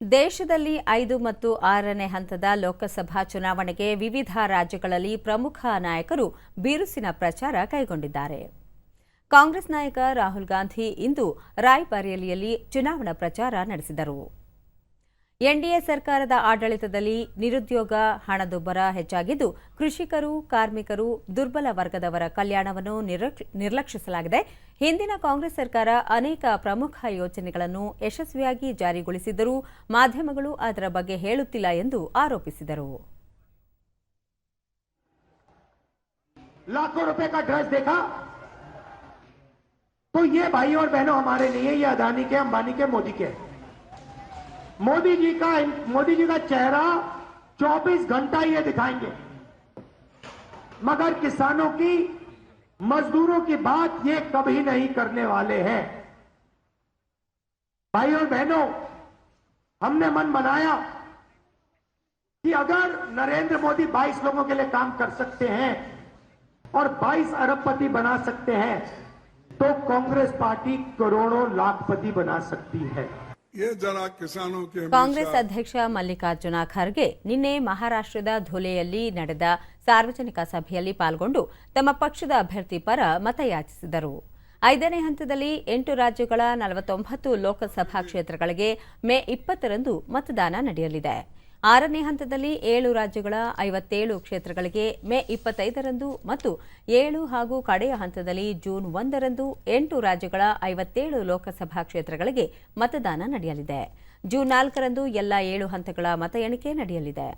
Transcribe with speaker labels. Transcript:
Speaker 1: ದೇಶದಲ್ಲಿ ಐದು ಮತ್ತು ಆರನೇ ಹಂತದ ಲೋಕಸಭಾ ಚುನಾವಣೆಗೆ ವಿವಿಧ ರಾಜ್ಯಗಳಲ್ಲಿ ಪ್ರಮುಖ ನಾಯಕರು ಬಿರುಸಿನ ಪ್ರಚಾರ ಕೈಗೊಂಡಿದ್ದಾರೆ. ಕಾಂಗ್ರೆಸ್ ನಾಯಕ ರಾಹುಲ್ ಗಾಂಧಿ ಇಂದು ರಾಯ್ಬರೇಲಿಯಲ್ಲಿ ಚುನಾವಣಾ ಪ್ರಚಾರ ನಡೆಸಿದರು. ಎನ್ಡಿಎ ಸರ್ಕಾರದ ಆಡಳಿತದಲ್ಲಿ ನಿರುದ್ಯೋಗ ಹಣದುಬ್ಬರ ಹೆಚ್ಚಾಗಿದ್ದು ಕೃಷಿಕರು ಕಾರ್ಮಿಕರು ದುರ್ಬಲ ವರ್ಗದವರ ಕಲ್ಯಾಣವನ್ನು ನಿರಕ್- ನಿರ್ಲಕ್ಷಿಸಲಾಗಿದೆ ಹಿಂದಿನ ಕಾಂಗ್ರೆಸ್ ಸರ್ಕಾರ ಅನೇಕ ಪ್ರಮುಖ ಯೋಜನೆಗಳನ್ನು ಯಶಸ್ವಿಯಾಗಿ ಜಾರಿಗೊಳಿಸಿದ್ದರೂ ಮಾಧ್ಯಮಗಳು ಅದರ ಬಗ್ಗೆ ಹೇಳುತ್ತಿಲ್ಲ ಎಂದು ಆರೋಪಿಸಿದರು
Speaker 2: लाखों रुपए का ड्रग्स देखा तो ये भाई और बहनों हमारे नहीं है ये अदानी के अंबानी के मोदी के मोदी जी का मोदी जी का चेहरा 24 घंटा ये दिखाएँगे। मगर किसानों की, मजदूरों की बात ये कभी नहीं करने वाले हैं। भाई और बहनों, हमने मन बनाया कि अगर नरेंद्र मोदी 22 लोगों के लिए काम कर सकते हैं और 22 अरबपति बना सकते हैं तो कांग्रेस पार्टी करोड़ों लाखपति बना सकती है।
Speaker 1: ಕಾಂಗ್ರೆಸ್ ಅಧ್ಯಕ್ಷ ಮಲ್ಲಿಕಾರ್ಜುನ ಖರ್ಗೆ ನಿನ್ನೆ ಮಹಾರಾಷ್ಟ್ರದ ಧುಲೆಯಲ್ಲಿ ನಡೆದ ಸಾರ್ವಜನಿಕ ಸಭೆಯಲ್ಲಿ ಪಾಲ್ಗೊಂಡು ತಮ್ಮ ಪಕ್ಷದ ಅಭ್ಯರ್ಥಿ ಪರ ಮತಯಾಚಿಸಿದರು. ಐದನೇ ಹಂತದಲ್ಲಿ ಎಂಟು ರಾಜ್ಯಗಳ ನಲವತ್ತೊಂಬತ್ತು ಲೋಕಸಭಾ ಕ್ಷೇತ್ರಗಳಿಗೆ ಮೇ ಇಪ್ಪತ್ತರಂದು ಮತದಾನ ನಡೆಯಲಿದೆ. ಆರನೇ ಹಂತದಲ್ಲಿ ಏಳು ರಾಜ್ಯಗಳ ಐವತ್ತೇಳು ಕ್ಷೇತ್ರಗಳಿಗೆ ಮೇ ಇಪ್ಪತ್ತೈದರಂದು ಮತ್ತು ಏಳು ಹಾಗೂ ಕಡೆಯ ಹಂತದಲ್ಲಿ ಜೂನ್ ಒಂದರಂದು ಎಂಟು ರಾಜ್ಯಗಳ ಐವತ್ತೇಳು ಲೋಕಸಭಾ ಕ್ಷೇತ್ರಗಳಿಗೆ ಮತದಾನ ನಡೆಯಲಿದೆ. ಜೂನ್ ನಾಲ್ಕರಂದು ಎಲ್ಲ ಏಳು ಹಂತಗಳ ಮತ ಎಣಿಕೆ ನಡೆಯಲಿದೆ.